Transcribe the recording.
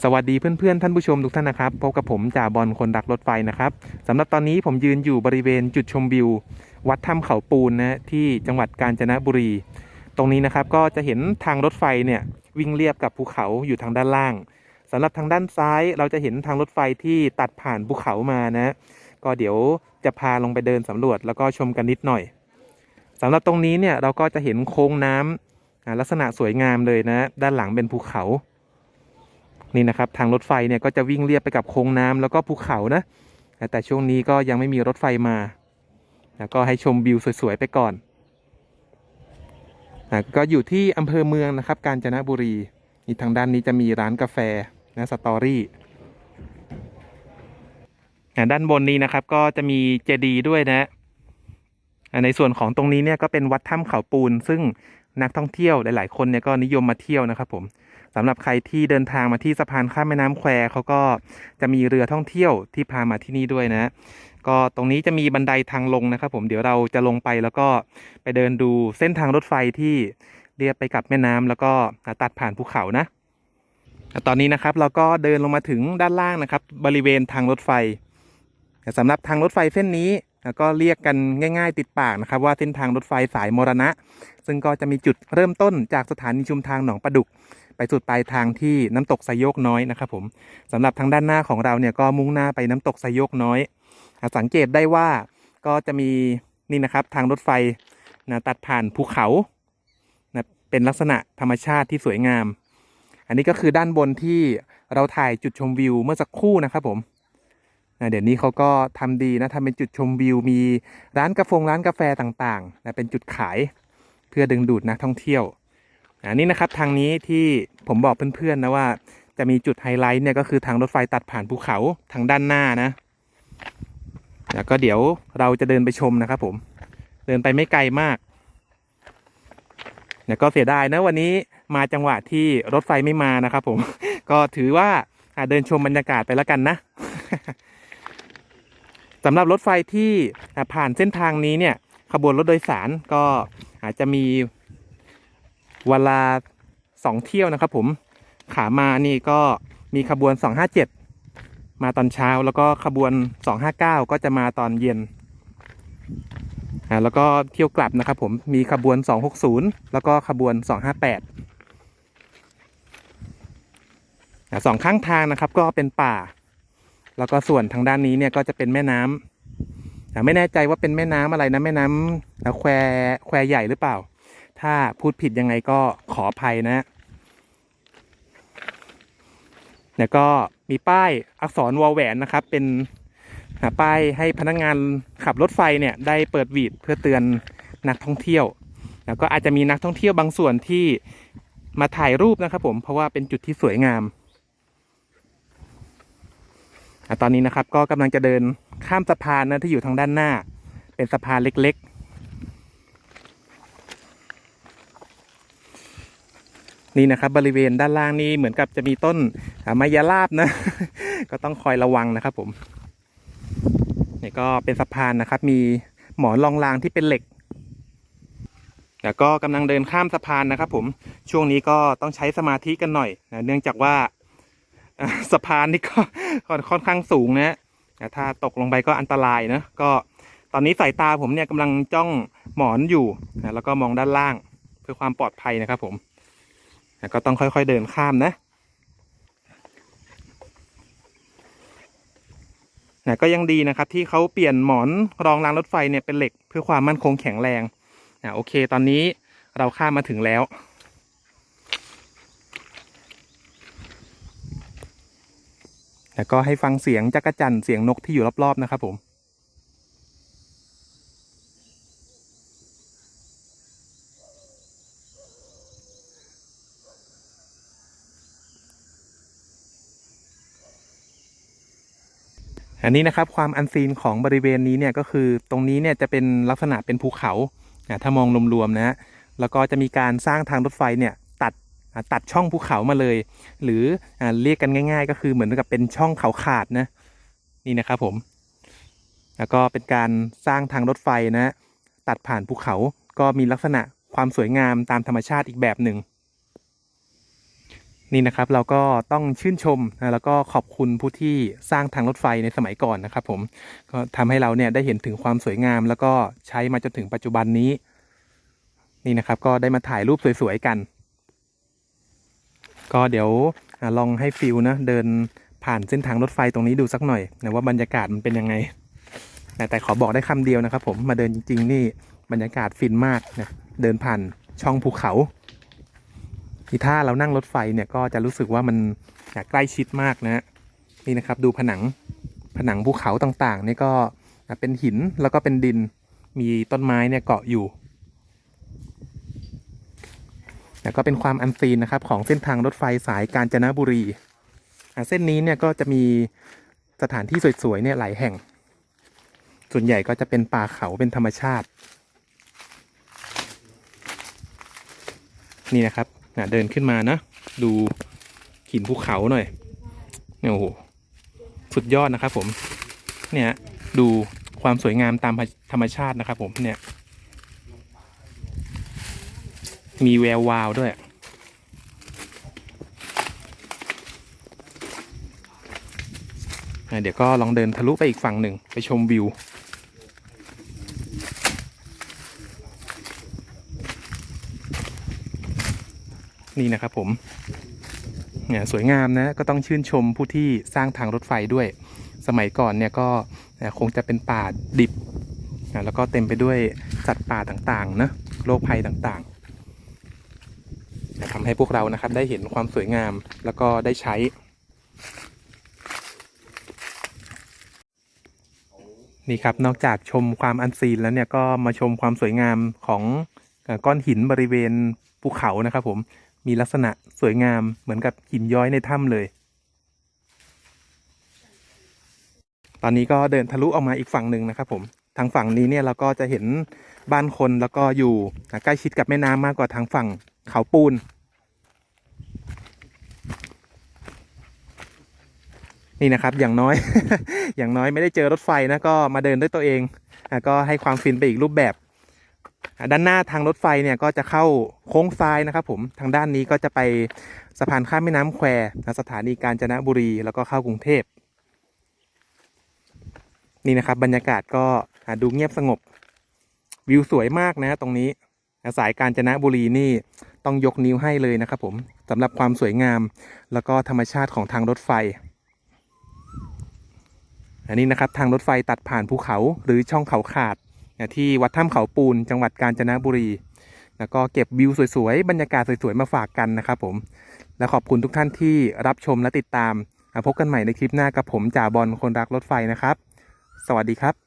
สวัสดีเพื่อนๆ ท่านผู้ชมทุกท่านนะครับพบกับผมจ่าบอลคนรักรถไฟนะครับสำหรับตอนนี้ผมยืนอยู่บริเวณจุดชมวิว วัดถ้ำเขาปูนนะที่จังหวัดกาญจนบุรี ตรงนี้นะครับก็จะเห็นทางรถไฟเนี่ยวิ่งเรียบกับภูเขาอยู่ทางด้านล่างสำหรับทางด้านซ้ายเราจะเห็นทางรถไฟที่ตัดผ่านภูเขามานะก็เดี๋ยวจะพาลงไปเดินสำรวจแล้วก็ชมกันนิดหน่อยสำหรับตรงนี้เนี่ยเราก็จะเห็นโค้งน้ำอ่าลักษณะสวยงามเลยนะ ด้านหลังเป็นภูเขา นี่นะครับทางรถไฟเนี่ยก็จะวิ่งเรียบไปกับโค้งน้ำแล้วก็ภูเขานะ แต่ช่วงนี้ก็ยังไม่มีรถไฟมา แล้วก็ให้ชมวิวสวยๆไปก่อนอะก็อยู่ที่อำเภอเมืองนะครับ กาญจนบุรีนี่ทางด้านนี้จะมีร้านกาแฟนะสตอรี่ด้านบนนี้นะครับก็จะมีเจดีย์ด้วยนะในส่วนของตรงนี้เนี่ยก็เป็นวัดถ้ำเขาปูน ซึ่งนักท่องเที่ยวหลาย ๆ คนเนี่ยก็นิยมมาเที่ยวนะครับผม สำหรับใครที่เดินทางมาที่สะพานข้ามแม่น้ำแควเขาก็จะมีเรือท่องเที่ยวที่พามาที่นี่ด้วยนะ ก็ตรงนี้จะมีบันไดทางลงนะครับ ผมเดี๋ยวเราจะลงไปแล้วก็ไปเดินดูเส้นทางรถไฟที่เรียบไปกับแม่น้ำแล้วก็ตัดผ่านภูเขานะ ตอนนี้นะครับเราก็เดินลงมาถึงด้านล่างนะครับ บริเวณทางรถไฟสำหรับทางรถไฟเส้นนี้ก็เรียกกันง่าย ๆ ติดปากนะครับ ว่าเส้นทางรถไฟสายมรณะ ซึ่งก็จะมีจุดเริ่มต้นจากสถานีชุมทางหนองประดุก ไปสุดปลายทางที่น้ำตกไซโยกน้อยนะครับผมสำหรับทางด้านหน้าของเราเนี่ยก็มุ่งหน้าไปน้ำตกไซโยกน้อยอสังเกตได้ว่าก็จะมีนี่นะครับทางรถไฟนะตัดผ่านภูเขานะเป็นลักษณะธรรมชาติที่สวยงาม อันนี้ก็คือด้านบนที่เราถ่ายจุดชมวิวเมื่อสักครู่นะครับผมนะเดี๋ยวนี้เขาก็ทำดีนะทำเป็นจุดชมวิวมีร้านกาแฟร้านกาแฟต่างๆนะเป็นจุดขายเพื่อดึงดูดนักท่องเที่ยว อันนี้นะครับทางนี้ที่ผมบอกเพื่อนๆนะว่าจะมีจุดไฮไลท์เนี่ยก็คือทางรถไฟตัดผ่านภูเขาทางด้านหน้านะ แล้วก็เดี๋ยวเราจะเดินไปชมนะครับผม เดินไปไม่ไกลมากเนี่ยก็เสียดายนะวันนี้มาจังหวะที่รถไฟไม่มานะครับผม ก็ถือว่าเดินชมบรรยากาศไปแล้วกันนะสำหรับรถไฟที่ผ่านเส้นทางนี้เนี่ย ขบวนรถโดยสารก็อาจจะมี เวลาสองเที่ยวนะครับผมขามานี่ก็มีขบวน 257 มาตอนเช้าแล้วก็ขบวน 259 ก็จะมาตอนเย็นอ่าแล้วก็เที่ยวกลับนะครับผมมีขบวน 260 แล้วก็ขบวน 258อ่าสองข้างทางนะครับก็เป็นป่า แล้วก็ส่วนทางด้านนี้เนี่ยก็จะเป็นแม่น้ำอ่าไม่แน่ใจว่าเป็นแม่น้ำอะไรนะแม่น้ำแควแควใหญ่หรือเปล่า ถ้าพูดผิดยังไงก็ขออภัยนะเนี่ยก็มีป้ายอักษรวอลแหวนนะครับ เป็นป้ายให้พนักงานขับรถไฟเนี่ยได้เปิดวีดเพื่อเตือนนักท่องเที่ยว แล้วก็อาจจะมีนักท่องเที่ยวบางส่วนที่มาถ่ายรูปนะครับ ผมเพราะว่าเป็นจุดที่สวยงามอตอนนี้นะครับก็กำลังจะเดินข้ามสะพานนะที่อยู่ทางด้านหน้า เป็นสะพานเล็กๆ นี่นะครับบริเวณด้านล่างนี่เหมือนกับจะมีต้นมายาลาบนะ ก็ต้องคอยระวังนะครับผมนี่ก็เป็นสะพานนะครับ มีหมอนรองรางที่เป็นเหล็กแล้วก็กำลังเดินข้ามสะพานนะครับ ผมช่วงนี้ก็ต้องใช้สมาธิกันหน่อยนะเนื่องจากว่าสะพานนี่ก็ค่อนข้างสูงนะแต่ถ้าตกลงไปก็อันตรายนะก็ตอนนี้สายตาผมเนี่ยกำลังจ้องหมอนอยู่นะแล้วก็มองด้านล่างเพื่อความปลอดภัยนะครับผม แล้วก็ต้องค่อยๆเดินข้ามนะนะก็ยังดีนะครับที่เขาเปลี่ยนหมอนรองรางรถไฟเนี่ยเป็นเหล็กเพื่อความมั่นคงแข็งแรงนะโอเค ตอนนี้เราข้ามมาถึงแล้วแล้วก็ให้ฟังเสียงจักรจันเสียงนกที่อยู่รอบๆนะครับผม อันนี้นะครับความอันซีนของบริเวณนี้เนี่ยก็คือตรงนี้เนี่ยจะเป็นลักษณะเป็นภูเขาถ้ามองรวมๆนะแล้วก็จะมีการสร้างทางรถไฟเนี่ยตัดตัดช่องภูเขามาเลย หรืออเรียกกันง่าย ๆ ก็คือเหมือนกับเป็นช่องเขาขาดนะนี่นะครับผม แล้วก็เป็นการสร้างทางรถไฟนะ ตัดผ่านภูเขาก็มีลักษณะความสวยงามตามธรรมชาติอีกแบบหนึ่ง นี่นะครับเราก็ต้องชื่นชมนะแล้วก็ขอบคุณผู้ที่สร้างทางรถไฟในสมัยก่อนนะครับผมก็ทำให้เราเนี่ยได้เห็นถึงความสวยงาม แล้วก็ใช้มาจนถึงปัจจุบันนี้ นี่นะครับก็ได้มาถ่ายรูปสวยๆกัน ก็เดี๋ยวลองให้ฟิลนะเดินผ่านเส้นทางรถไฟตรงนี้ดูสักหน่อยนะว่าบรรยากาศมันเป็นยังไงแต่ขอบอกได้คำเดียวนะครับผมมาเดินจริง ๆ นี่บรรยากาศฟินมากนะเดินผ่านช่องภูเขา ที่ถ้าเรานั่งรถไฟเนี่ยก็จะรู้สึกว่ามันใกล้ชิดมากนะนี่นะครับดูผนังผนังภูเขาต่างๆนี่ก็เป็นหินแล้วก็เป็นดินมีต้นไม้เนี่ยเกาะอยู่แล้วก็เป็นความอันซีนนะครับของเส้นทางรถไฟสายกาญจนบุรีเส้นนี้เนี่ยก็จะมีสถานที่สวยๆเนี่ยหลายแห่ง ส่วนใหญ่ก็จะเป็นป่าเขาเป็นธรรมชาติ นี่นะครับ อะเดินขึ้นมานะ ดูหินภูเขาหน่อยเนี่ยโอ้โหสุดยอดนะครับ ผม เนี่ยดูความสวยงามตามธรรมชาตินะครับ ผมเนี่ย มีแวววาวด้วยอะเดี๋ยวก็ลองเดินทะลุไปอีกฝั่งหนึ่งไปชมวิว นี่นะครับผมเนี่ยสวยงามนะก็ต้องชื่นชมผู้ที่สร้างทางรถไฟด้วย สมัยก่อนเนี่ยก็คงจะเป็นป่าดิบแล้วก็เต็มไปด้วยสัตว์ป่าต่างๆนะโรคภัยต่างๆทำให้พวกเรานะครับได้เห็นความสวยงามแล้วก็ได้ใช้นี่ครับนอกจากชมความอันซีนแล้วเนี่ยก็มาชมความสวยงามของก้อนหินบริเวณภูเขานะครับผม มีลักษณะสวยงามเหมือนกับหินย้อยในถ้ำเลย ตอนนี้ก็เดินทะลุออกมาอีกฝั่งหนึ่งนะครับผม ทางฝั่งนี้เนี่ยเราก็จะเห็นบ้านคนแล้วก็อยู่ใกล้ชิดกับแม่น้ำมากกว่าทางฝั่งเขาปูน นี่นะครับอย่างน้อย อย่างน้อยไม่ได้เจอรถไฟนะก็มาเดินด้วยตัวเองก็ให้ความฟินไปอีกรูปแบบ ด้านหน้าทางรถไฟเนี่ยก็จะเข้าโค้งซ้ายนะครับผมทางด้านนี้ก็จะไปสะพานข้ามแม่น้ำแควสถานีกาญจนบุรีแล้วก็เข้ากรุงเทพนี่นะครับบรรยากาศก็ดูเงียบสงบ วิวสวยมากนะตรงนี้สายกาญจนบุรีนี่ต้องยกนิ้วให้เลยนะครับผมสำหรับความสวยงาม แล้วก็ธรรมชาติของทางรถไฟ อันนี้นะครับทางรถไฟตัดผ่านภูเขาหรือช่องเขาขาด ที่วัดถ้ำเขาปูนจังหวัดกาญจนบุรี แล้วก็เก็บวิวสวยๆ บรรยากาศสวยๆ มาฝากกันนะครับผม และขอบคุณทุกท่านที่รับชมและติดตาม พบกันใหม่ในคลิปหน้ากับผมจ่าบอลคนรักรถไฟนะครับ สวัสดีครับ